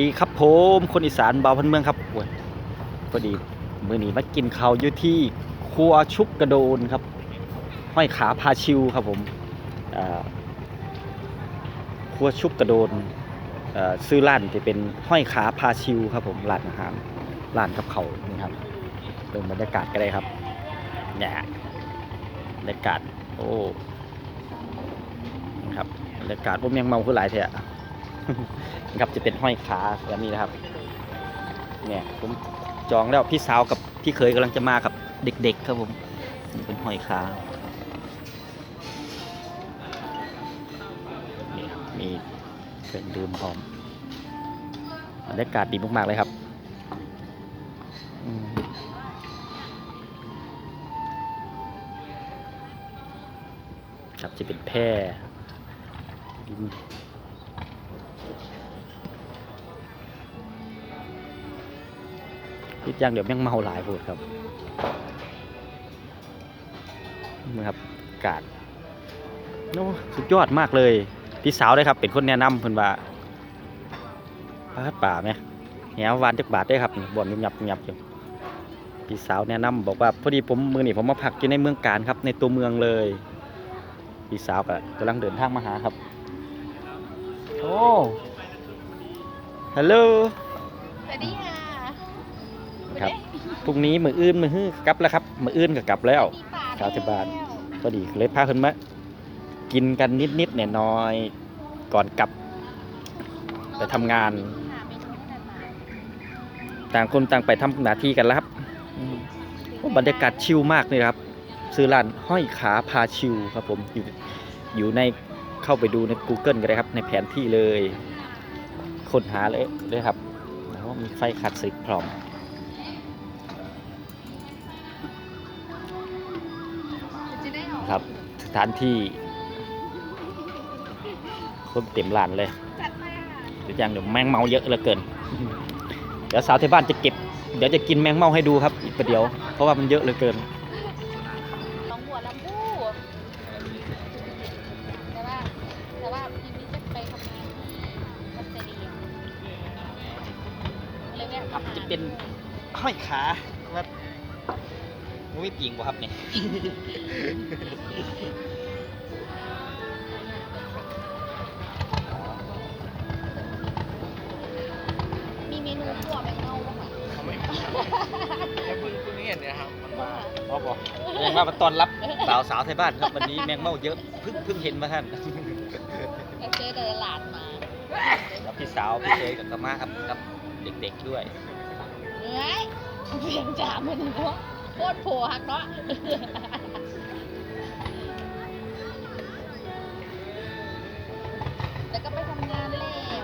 ดีครับผมคนอีสานเบาพันเมืองครับโอ้ยพอดีมื้อนี้มากินข้าวอยู่ที่ครัวชุบกระโดนครับ ห้อยขาพาชิวครับผมครัวชุบกระโดนซื้อร้านที่เป็นห้อยขาพาชิวครับผมร้านอาหารร้านกับเขานี่ครับเบิ่งบรรยากาศก็ได้ครับเนี่ยบรรยากาศโอ้ครับบรรยากาศพวกเมียงเมาคือหลายเถอะนะ ครับจะเป็นห้อยขาแบบนี้นะครับ เนี่ยผมจองแล้วพี่สาวกับพี่เคยกำลังจะมากับเด็ก ๆ ครับผมนี่เป็นห้อยขานี่ครับมีเครื่องดื่มพร้อมบรรยากาศดีมาก ๆ เลยครับครับจะเป็นแพร่ คิดอย่างเดี๋ยวแม่งเมาหลายพูดครับนี่ครับกาดโน้สุดยอดมากเลย พี่สาวเลยครับ เป็นคนแนะนำเพิ่นว่าปาดป่าไหมแหวหวานจักบาทได้ครับบ่อนยุบยับยุบยับอยู่พี่สาวแนะนำบอกว่าพอดีผมมือนี่ผมมาพักอยู่ในเมืองการครับ ในตัวเมืองเลยพี่สาวก็กำลังเดินทางมาหาครับโอ้ฮัลโหลสวัสดีค่ะ พรุ่งนี้มืออื่นมือฮื้อกลับแล้วครับ มืออื่นก็กลับแล้วมีปลาสามสิบบาทพอดีเลยพาเพิ่นมากินกันนิดนิดๆหน่ยน้อยก่อนกลับ ไปทำงาน ต่างคนต่างไปทำหน้าที่กันแล้วครับอืมบรรยากาศชิลมากเลยครับ ซื้อร้านห้อยขาพาชิลครับผมอยู่อยู่ในเข้าไปดูใน Google ก็ได้ครับ ในแผนที่เลยค้นหาเลยเลยครับแล้วมีไฟขัดสิกพร้อม ครับสถานที่คนเต็มร้านเลยจัดมาเดี๋ยวอย่างเดี๋ยวแมงเมาเยอะเหลือเกิน เดี๋ยวสาวที่บ้านจะเก็บ เดี๋ยวจะกินแมงเมาให้ดูครับอีกประเดี๋ยว เพราะว่ามันเยอะเหลือเกิน มุ้ยปิงบ่ครับเนี่ย มีเมนูขั่วแมงเม่าบ้างไหมเขาไม่มีแค่เพิ่งเพิ่งเห็นเนี่ยครับ มันมาพ่อบอกแสดงว่ามาตอนรับสาวสาวๆไทยบ้านครับวันนี้แมงเมาเยอะเพิ่งเพิ่งเห็นมาท่านแต่เจอแต่ตลาดมาแล้วพี่สาวพี่เคยกับกมาครับกับเด็กๆด้วย เฮ้ยเพียงจ่ามันเนาะ โคตรโผล่หักเนาะแต่ก็ไปทำงานแล้ว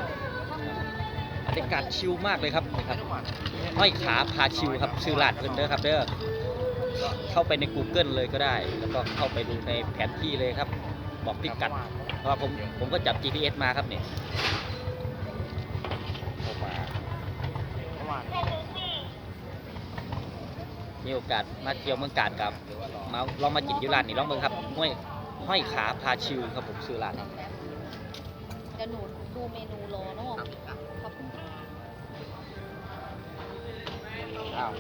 ทำบรรยากาศชิลมากเลยครับนี่ครับทุกวันห้อยขาพาชิวครับชื่อร้านเพิ่นเด้อครับเด้อเข้าไปใน Google เลยก็ได้ แล้วก็เข้าไปดูในแผนที่เลยครับ บอกพิกัดเพราะว่าผมผมก็จับ GPS มาครับเนี่ยเข้ามา เมื่อวาน มีโอกาสมาเที่ยวเมืองการครับมาลองมากินอยู่ร้านนี้ลองเบิ่งครับห้อยห้อยขาพาชิวครับผมชื่อร้านเดี๋ยวหนูดูเมนูโลเนาะขอบคุณค่ะอ้าว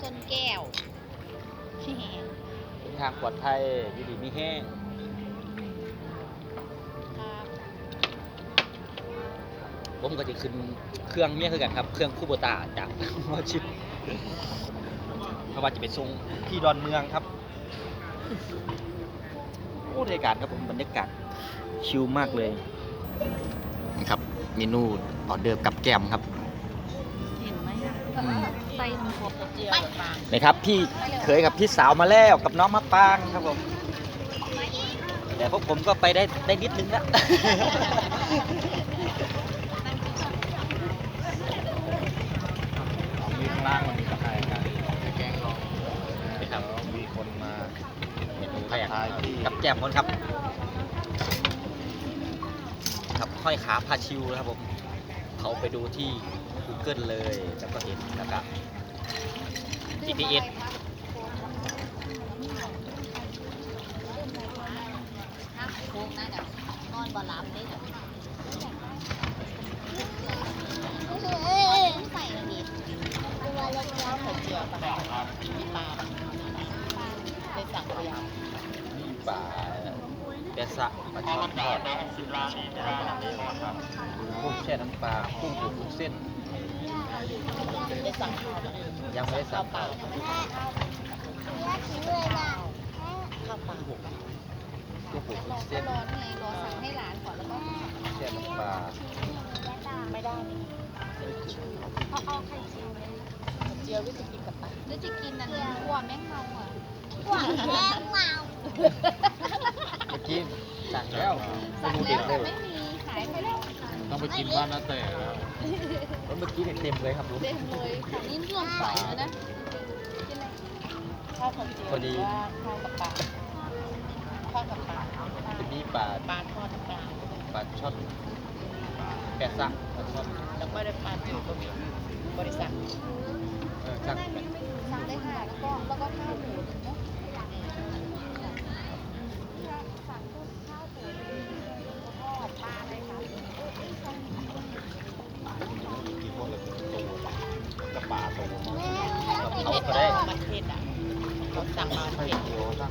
ชนแก้วเดินทางปลอดภัยอยู่ดีมีแห้งครับผมก็จะขึ้นเครื่องเมียคือกันครับ เครื่องคูโบตาจากหมอชิป เพราะว่าจะไปส่งที่ดอนเมืองครับโอ้บรรยากาศครับผมบรรยากาศชิลมากเลยนี่ครับเมนูออเดิร์ฟกับแกมครับเห็นไหมอืมใส่หมูกรอบเจียวบางนะครับพี่เคยกับพี่สาวมาแล้วกับน้องมะปางครับผมแต่พวกผมก็ไปได้ได้นิดนึงละมีข้างล่างมันมีตะไคร้กัน เข่กับแจ่มคนครับ ครับห้อยขาพาชิวนะครับผมเขาไปดูที่ Google เลยแล้วก็เห็นแล้วก็ GPS ตัวเล็กๆเหมือเจียวปลาปลา นี่ป่าเปะสะปลาช่อนทอดกุ้งแช่น้ำปลากุ้งผูกุ้งเส้น ไปสั่งข้ายังไม่ได้สั่งข้าข้าวปลากุ้งผูกุ้งนรอไงรอสั่งให้หลานก่อนแล้วก็แช่น้ำปลาไม่ได้พอเอาไข่เจียวเจียววิธีกินกับปลาหรือจะกินนั่นคั่วแมงเมาอะ กว่าแก้วเมื่อกี้สั่งแล้วเมสั่งนูแล้ดวเลแต่ยไม่มีขายไปแล้วต้องไปกินบ้านนาแต่แล้วแล้วเมื่อกี้เนี่ยเต็มเลยครับลุงเต็มเลยค่ะนี่ริ่มใส่แล้วนะกินอะไรข้าวกับเจียวหรือว่าข้าวกับปลาข้าวกับปลาจะมีปลาปลาทอดน้ำปลาปลาช่อนแกะสะปลาช่อนแล้วก็ได้ปลาจิ๋วก็มีบริษัทเออสั่งสั่งได้ค่ะแล้วก็แล้วก็ข้าวหมูเนาะ เขาก็ได้มันเผ็ดอะเขาสั่งมาไข่เผ็ดเจียวสั่ง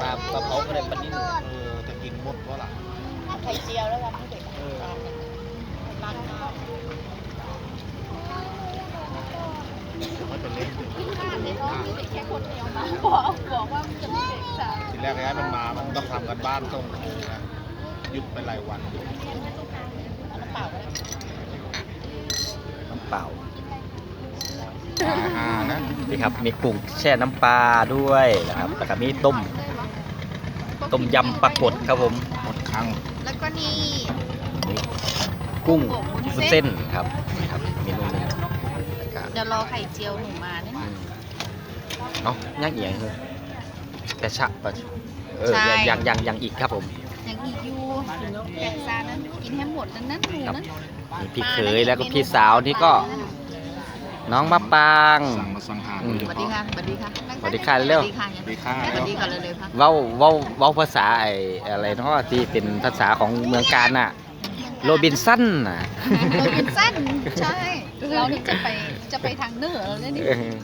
ปลาปลาเผาก็ได้ปลานิ่มเออจะกินหมดวะล่ะไข่เจียวแล้วกันเด็กเออปลาข้าวไม่เป็นเล่นที่ข้าในน้องมีเด็กแค่คนเดียวมาบอกบอกว่ามันจะมีเด็กสามทีแรกย้ายมันมา มันต้องทำกันบ้านส่งครูนะหยุดไปหลายวันเอาน้ำเปล่าก็ได้ น้ำเปล่าอ่านะนี่ครับมีกุ้งแช่น้ำปลาด้วยนะครับแล้วก็มีต้มต้มยำปลากดครับผมหมดครั้งแล้วก็นี่กุ้งวุ้นเส้นครับนี่ครับเมนูหนึงนะครับเดี๋ยวรอไข่เจียวหนูมาเนี่ยอืมเอ้าย่างเอียงเลยกระชะปะเออใช่ยังยังยังอีกครับผมยังอีกอยู่แกงซานั้นกินให้หมดนั้นนั้นหนูครับนั้นมีพี่เขยแล้วก็พี่สาวนี่ก็ น้องมะปาง สั่งมาสังหารอืมโดยสเฉวัสดีพาะ ค่ะ สวัสดีค่ะสวัสดีค่ะเร็ว สวัสดีค่ะสวัสดีค่ะ สวัสดีก่อนเลยเลยค่ะเว้าเว้าเว้าภาษาไอ้อะไรเนาะที่เป็นภาษาของเมืองการน่ะ โรบินสันน่ะโรบินสันใช่ เรานี่จะไปจะไปทางเหนือแล้วเนี่ยเออ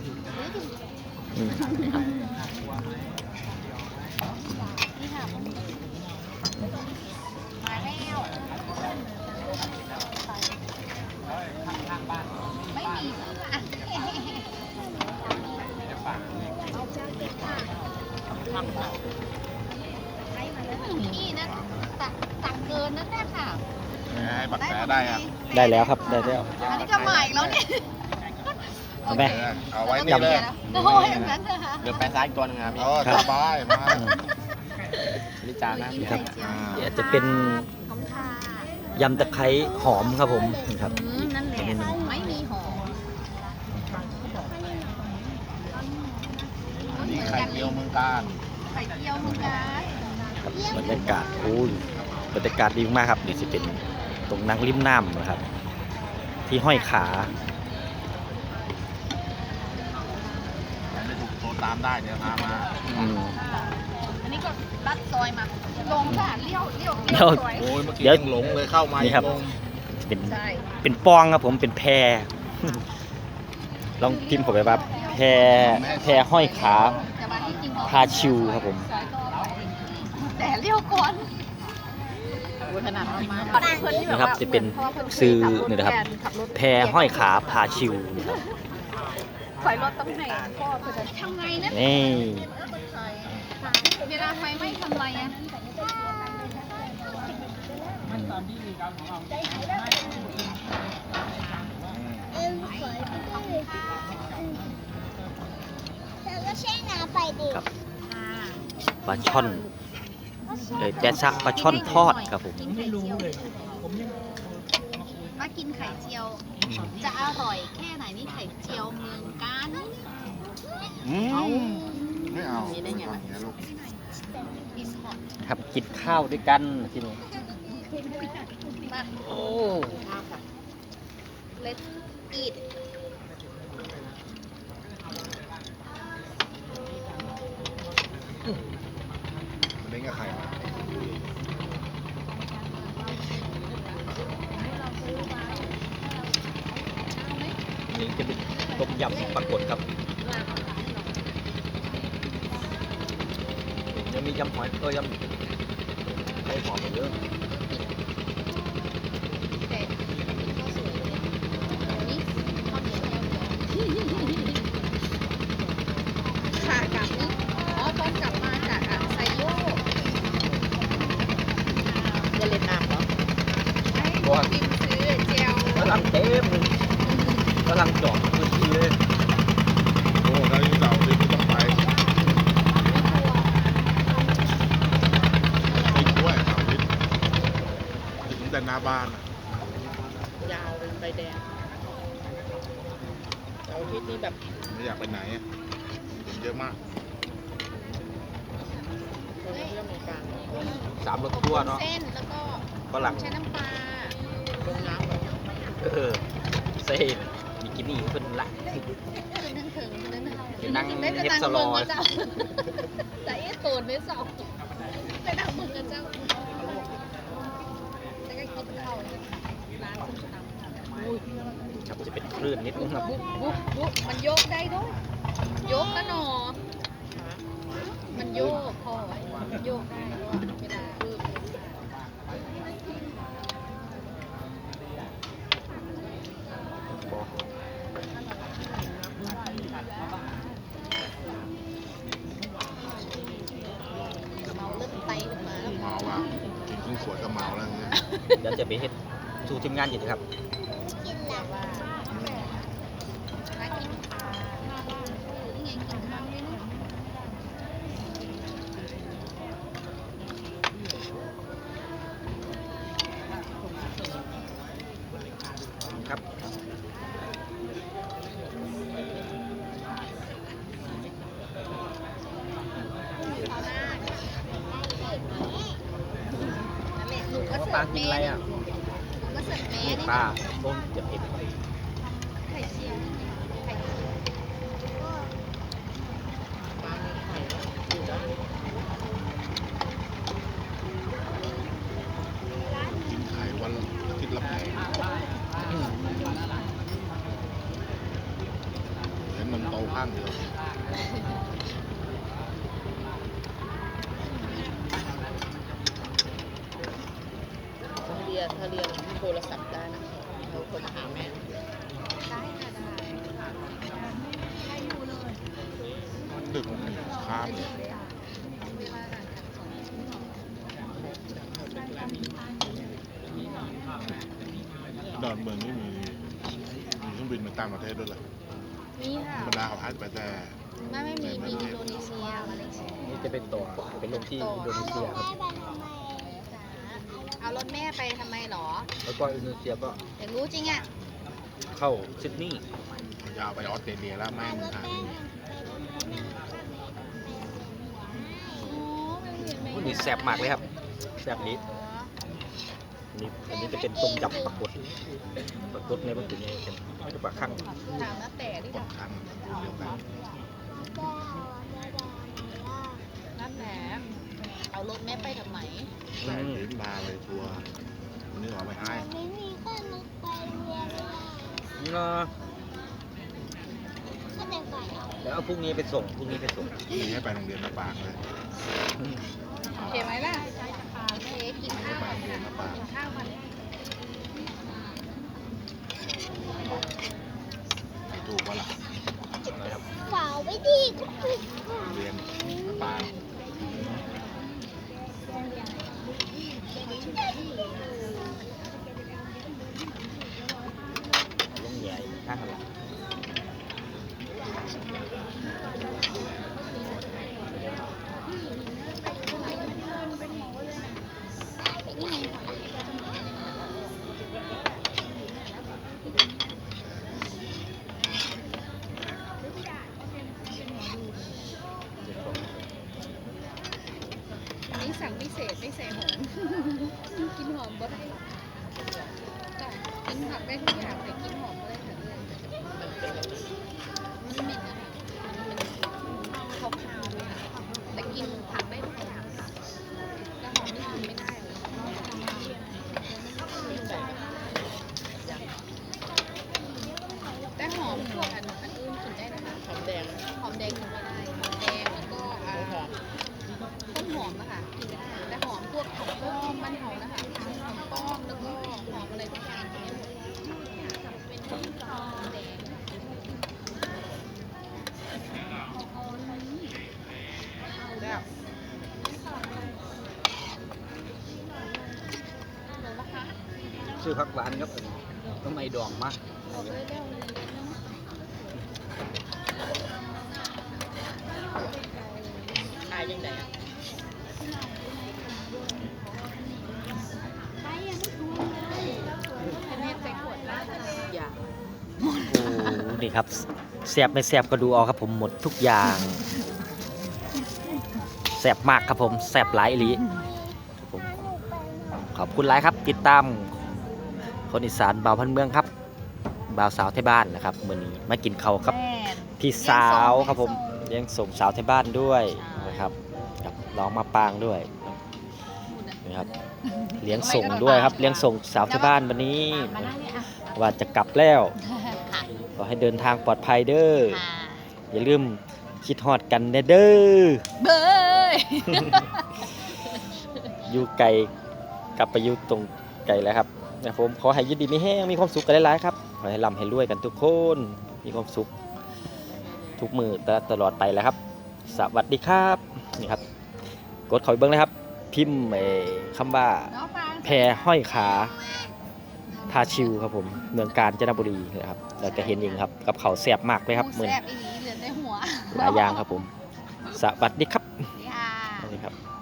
อืม นี่ค่ะมาแล้วไม่มีอะ นี่นะตักตักเกินนั่นแหละค่ะให้ปักแผลได้อะได้แล้วครับได้แล้วอันนี้ก็ใหม่แล้วเนี่ยเห็นไหมเออเอาไว้นี่เลยโอ้ยอย่างนั้นนะคะเดี๋ยวไปซ้ายตัวนึงครับเออสบายมาลิจานะกินครัไข่บเจียวเดี๋ยวจะเป็นขอบคุณค่ะยำตะไคร้หอมครับผมนี่ครับอืมนั่นแหละไม่มีหอมนี่ไข่เจียวเมืองการ ครับบรรยากาศโอ้ยบรรยากาศดีมากครับนี่จะเป็นตรงนั่งริมน้ำนะครับ ที่ห้อยขาไม่ถูกโทรตามได้เดี๋ยวพามาอืม อันนี้ก็ลัดซอยมาลงค่ะเลี้ยวเลี้ยวเลี้ยวซอย โอ้ยเมื่อกี้เดี๋ยวยังหลงเลยเข้ามานี่ครับ งงจะเป็นใช่เป็นปองครับผมเป็นแพร ลองพิมพ์ผมไปว่าแพรแพรห้อยขา พาชิวครับผมซอยก็ไปแต่เลี้ยวก่อนวุฒนาดมากๆเพื่อนที่แนี่ครับจะเป็นว่าพิ่ซื้อขัถนี่นะครับขัถแพรห้อยขาพาชิวนะครับไฟรถต้องให้พ่อเพื่อนทำไงนะนี่เวลาไฟไหม้ทำไรอะอืม เธอก็แช่น้ำไปดิครับ ปลาช่อนเอ้ยแปะซะปลาช่อนทอดครับผม กินไข่เจียวว่ากินไข่เจียว จะอร่อยแค่ไหนนี่ไข่เจียวเมืองกาญอืมไม่เอานี่ได้ไงวะเดี๋ยวลูกอิสฮอตครับกินข้าวด้วยกันที่นี่มาโอ้ข้าวค่ะ Let's eat กับใครนี่จะเป็นต้มยำปรากฏครับยังมียำหอยเออยำไข่หอมเยอะ แต่ข้าวสวยเลยนี่ข้าวเหนียวเหนียวขากลับนี่อ๋อตอนกลับมาจากอะไซโยก จะเล่นน้ำเหรอ ไอ้บิมซื้อเจล กำลังเต็มกำลังจอดพื้นที่เลย โอ้ถ้าอยู่เสาร์อาทิตย์ก็ต้องไปไปช่วยเสาร์อาทิตย์ถึงแต่หน้าบ้านอะยาวเป็นใบแดงเสาร์อาทิตย์นี่แบบไม่อยากไปไหนอะคนเยอะมากคนเที่ยวอเมริกาสามรถทัวร์เนาะ เส้นแล้วก็ฝรั่ง ใช้น้ำปลาลงน้ำแบบเออเซ่บิกินี่ขึ้นละ คือนั่งถึงนั่นไปนั่งได้ไปเฮ็ดนั่งสลเมือองกับเจ้าแต่ไอ้โตนไม่สองไปนั่งเมืองกับเจ้าแล้วก็กินข้าวร้านส้มตำอุ้ย ครับจะเป็นคลื่นนิดนึงครับบุ๊บบุ๊บบุ๊บมันโยกได้ด้วยโยกนะหนอ มันโยกพอมันโยกได้เวลาเออเมาเริ่มไตขึ้นมาแล้วเมาอะกินขวดก็เมาแล้วเนี่ย เดี๋ยวจะไปเฮ็ดสู่ทีมงานอยู่ครับ กินละ ว่าถ้ากินข้าวนี่ไงกินข้าวด้วยนะ ครับ เอาหน้านั่นแหละหนูก็ ปเสิลาร์ฟกินเมอะไรย์อะหนูก็เสิร์ฟเมย์นี่ปลาต้มจะเผ็ด ไข่เจียวไข่เจียวปลามีไข่อยู่ได้ กินไข่วันอาทิตย์ละแผงเห็นมันโตข้างเดียว ถ้าเรียนถ้าเรียนโทรศัพท์ได้นะเราโทรมาหาแม่ได้ค่ะได้ดึกข้ามเลยดอนเมืองนี่มีมีเครื่องบินมาต่างประเทศด้วยเหรอมีค่ะธรรมดาเขาให้ไปแต่ไม่ไม่มีมีอินโดนีเซียมาเลเซียนี่จะเป็นต่อเป็นลงที่อินโดนีเซียครับ ไปทำไม จ้าเอาร ถแม่ไปทำไมหรอแล้วก็อินโดนีเซียก็อยากรู้จริงอะเข้าซิดนีย์ยาวไปออสเตรเลียแล้วแม่งทางโอ้ไม่เห็นไหมมันมีแซ่บมากเลยครับแซ่บนี้นี่อันนี้จะเป็นต้มยำปลากดปลากดในมันถึงไงเป็นปลาข้างถามนะแต่ดิกดคันเดียวกัน นั่นแหละ เอารถแม่ไปทำไมใส่ลิ้นมาเลยทัวร์นึกออกไหมไอ้ไม่มีก็นึกไปเรียนว่าเนาะก็จะไปเอาแล้วเอาพรุ่งนี้ไปส่งพรุ่งนี้ไปส่งมีให้ไปโรงเรียนมาปางเลยโอเคไหมล่ะโอเคกินข้าวก่อนค่ะกินข้าวก่อนถูกปะล่ะนะครับฝาไว้ดีก็ไปโรงเรียนมาปาง ล งให ซื้อผักหวานครับต้มไอดองมาเอาไว้แล้วเลยเนาะขายยังไงอะอันนี้ใส่ขวดละอย่าโอ้นี่ครับแซ่บไม่แซ่บก็ดูเอาครับผมหมดทุกอย่างแซ่บมากครับผมแซ่บหลายอีหลีขอบคุณหลายครับติดตาม คนอีสานบ่าวพันเมืองครับบ่าวสาวไทยบ้านนะครับมื้อนี้มากินข้าวครับแม่นพี่สาวครับผมเลี้ยงส่งสาวไทยบ้านด้วยนะครับกับน้องมาปางด้วยนะครับเลี้ยงส่งด้วยครับเลี้ยงส่งสาวไทยบ้านวันนี้มานั่งนี่อะว่าจะกลับแล้วค่ะขอให้เดินทางปลอดภัยเด้อค่ะอย่าลืมคิดฮอดกันเด้อเบยอยู่ไกลกลับไปอยู่ตรงไกลแล้วครับ นะครับผมขอให้อยินดีไม่แห้งมีความสุขกันหลายๆครับขอให้ร่ำให้รวยกันทุกคนมีความสุข ทุกมือตลอดไปแล้วครับ สวัสดีครับนี่ครับ กดเขอยเบิ้งเลยครับ พิมพ์เอ่อคำว่าน้องฟังแพห้อยขาพาชิวครับผมเมืองกาญจนบุรีนะครับเราจะเห็นเองครับ กับเขาวแซ่บมากเลยครับหมืมูอแซ่นี้บอีหลีเหลือแต่หัวหลายอย่างครับผม สวัสดีครับนี่ค่ะสวัสดีครับ